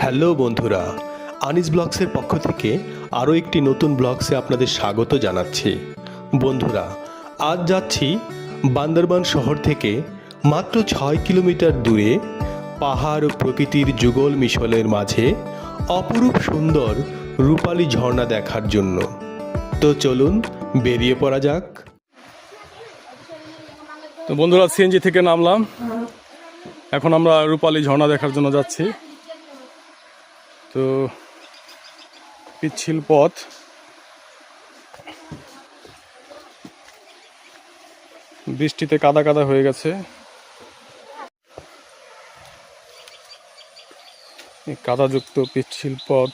Hello বন্ধুরা, আনিস ব্লগসের পক্ষ থেকে আরও একটি নতুন ব্লগসে আপনাদের স্বাগত জানাচ্ছি। বন্ধুরা, আজ যাচ্ছি বান্দরবান শহর থেকে মাত্র ছয় কিলোমিটার দূরে পাহাড় ও প্রকৃতির যুগল মিশলের মাঝে অপরূপ সুন্দর রূপালী ঝর্ণা দেখার জন্য। তো চলুন বেরিয়ে পড়া যাক। তো বন্ধুরা, সিএনজি থেকে নামলাম। এখন আমরা রূপালী ঝর্ণা দেখার জন্য যাচ্ছি। তো পিচ্ছিল পথ। বৃষ্টিতে কাদা কাদা হয়ে গেছে। কাদাযুক্ত পিচ্ছিল পথ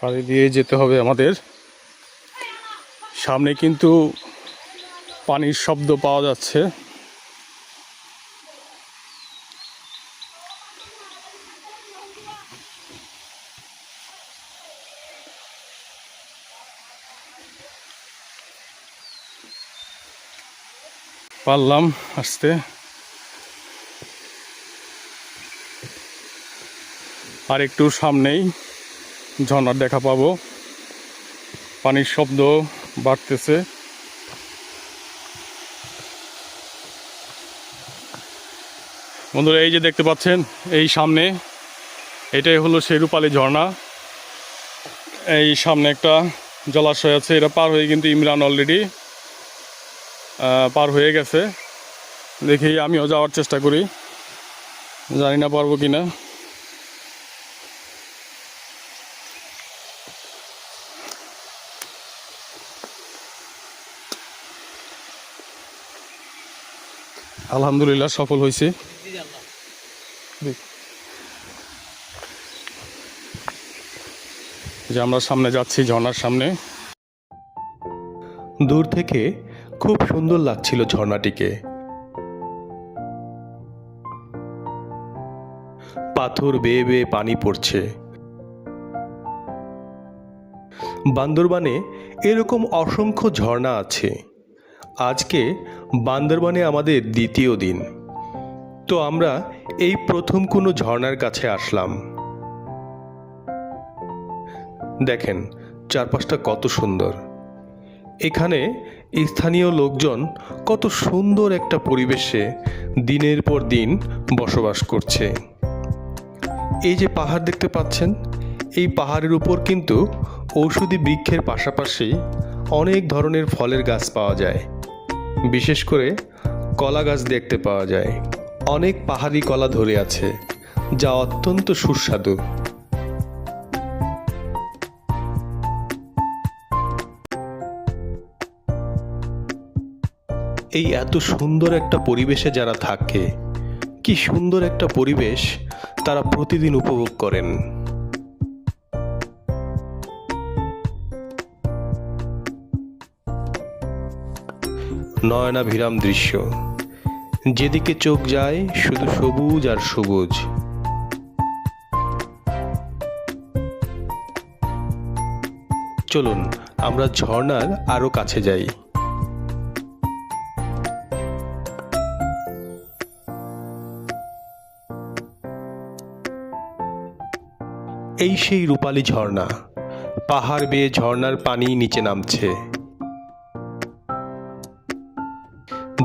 পাড়ি দিয়ে যেতে হবে আমাদের। সামনে কিন্তু পানির শব্দ পাওয়া যাচ্ছে। পারলাম আসতে। আর একটু সামনেই ঝর্ণার দেখা পাবো। পানির শব্দ বাড়তেছে। বন্ধুরা, এই যে দেখতে পাচ্ছেন, এই সামনে এটাই হলো সেই রূপালী ঝর্ণা। এই সামনে একটা জলাশয় আছে, এটা পার হয়ে কিন্তু ইমরান অলরেডি পার হয়ে গেছে। দেখি আমিও যাওয়ার চেষ্টা করি। জানি না পারব কি না আলহামদুলিল্লাহ সফল হয়েছে। যে আমরা সামনে যাচ্ছি ঝর্নার সামনে। দূর থেকে খুব সুন্দর লাগছিল ঝর্ণাটিকে। পাথর বেয়ে বেয়ে পানি পড়ছে। বান্দরবানে এরকম অসংখ্য ঝর্ণা আছে। আজকে বান্দরবানে আমাদের দ্বিতীয় দিন। তো আমরা এই প্রথম কোনো ঝর্ণার কাছে আসলাম। দেখেন, চারপাশটা কত সুন্দর। এখানে স্থানীয় লোকজন কত সুন্দর একটা পরিবেশে দিনের পর দিন বসবাস করছে। এই যে পাহাড় দেখতে পাচ্ছেন, এই পাহাড়ের উপর কিন্তু ঔষধি বৃক্ষের পাশাপাশি অনেক ধরনের ফলের গাছ পাওয়া যায়। বিশেষ করে কলা গাছ দেখতে পাওয়া যায়। অনেক পাহাড়ি কলা ধরে আছে, যা অত্যন্ত সুস্বাদু। এই এত সুন্দর একটা পরিবেশে যারা থাকে, কি সুন্দর একটা পরিবেশ তারা প্রতিদিন উপভোগ করেন। নয়নাভিরাম দৃশ্য। যেদিকে চোখ যায় শুধু সবুজ আর সবুজ। চলুন, আমরা ঝর্ণার আরও কাছে যাই। এই সেই রূপালী ঝর্ণা। পাহাড় বেয়ে ঝর্ণার পানি নিচে নামছে।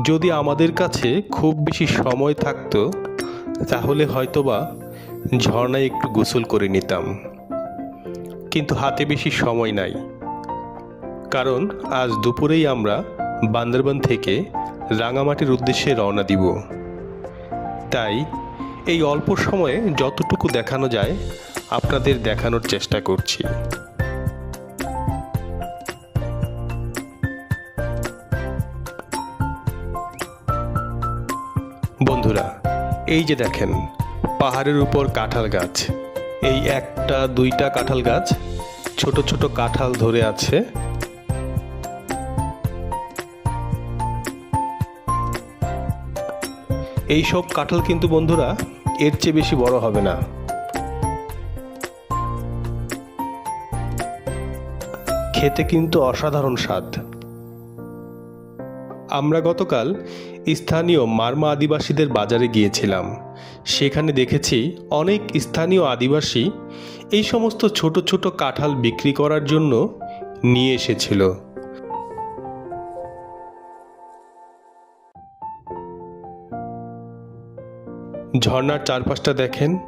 যদি আমাদের কাছে খুব বেশি সময় থাকতো, তাহলে হয়তোবা ঝর্ণায় একটু গোসল করে নিতাম। কিন্তু হাতে বেশি সময় নাই। কারণ আজ দুপুরেই আমরা বান্দরবান থেকে রাঙামাটির উদ্দেশ্যে রওনা দিব। তাই এই অল্প সময়ে যতটুকু দেখানো যায় আপনাদের দেখানোর চেষ্টা করছি। বন্ধুরা, এই যে দেখেন, পাহাড়ের উপর কাঁঠাল গাছ। এই একটা, দুইটা কাঁঠাল গাছ ছোট ছোট কাঁঠাল ধরে আছে। এই সব কাঁঠাল কিন্তু বন্ধুরা, এর চেয়ে বেশি বড় হবে না। খেতে কিন্তু অসাধারণ স্বাদ। আমরা গতকাল স্থানীয় মারমা আদিবাসীদের বাজারে গিয়েছিলাম। সেখানে দেখেছি অনেক স্থানীয় আদিবাসী এই সমস্ত ছোট ছোট কাঁঠাল বিক্রি করার জন্য নিয়ে এসেছিল। ঝর্ণার চারপাশটা দেখেন,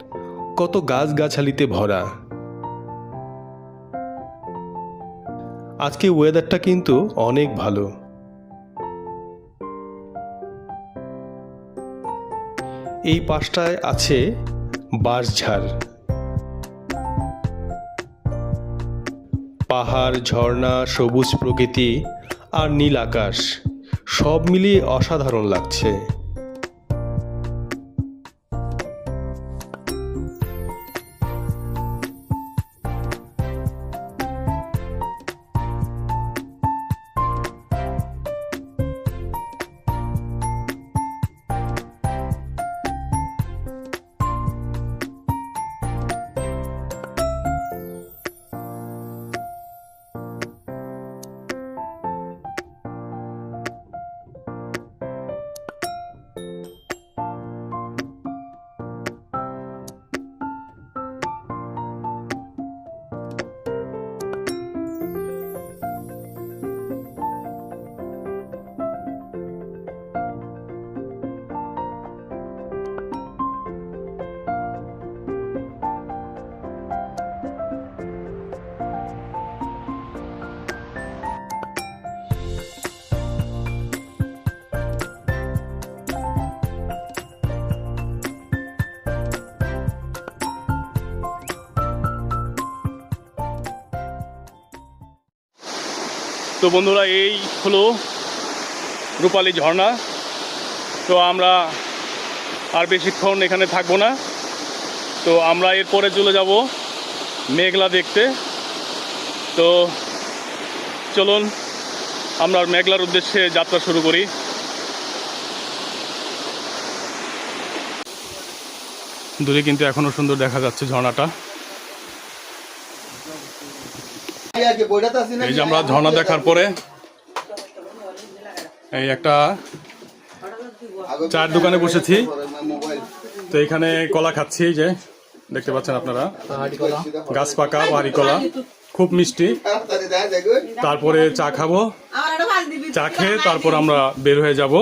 কত গাছগাছালিতে ভরা। আজকে ওয়েদারটা কিন্তু অনেক ভালো। এই পাশটায় আছে বাঁশঝাড়। পাহাড়, ঝর্ণা, সবুজ প্রকৃতি আর নীল আকাশ, সব মিলিয়ে অসাধারণ লাগছে। তো বন্ধুরা, এই হলো রূপালী ঝর্ণা। তো আমরা আর বেশিক্ষণ এখানে থাকব না। তো আমরা এরপরে চলে যাব মেঘলা দেখতে। তো চলুন, আমরা মেঘলার উদ্দেশ্যে যাত্রা শুরু করি। দূরে কিন্তু এখনও সুন্দর দেখা যাচ্ছে ঝর্ণাটা। এই যে আমরা ঝর্ণা দেখার পরে এই একটা চার দোকানে বসেছি। তো এখানে কলা খাচ্ছি এই যে দেখতে পাচ্ছেন আপনারা। গাছ পাকা বাড়ি কলা খুব মিষ্টি। তারপরে চা খাব। চা খেয়ে তারপর আমরা বের হয়ে যাব।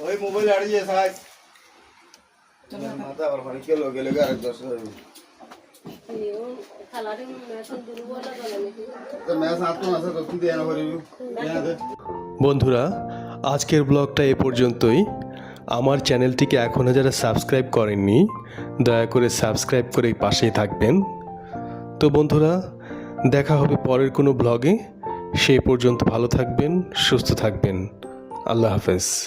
ওই মোবাইল হারিয়ে মাথা আবার আরেক দশ বন্ধুরা আজকের ব্লগটা এ পর্যন্তই। আমার চ্যানেলটিকে এখনও যারা সাবস্ক্রাইব করেননি দয়া করে সাবস্ক্রাইব করে পাশেই থাকবেন। তো বন্ধুরা দেখা হবে পরের কোনো ব্লগে। সেই পর্যন্ত ভালো থাকবেন সুস্থ থাকবেন। আল্লাহ হাফেজ।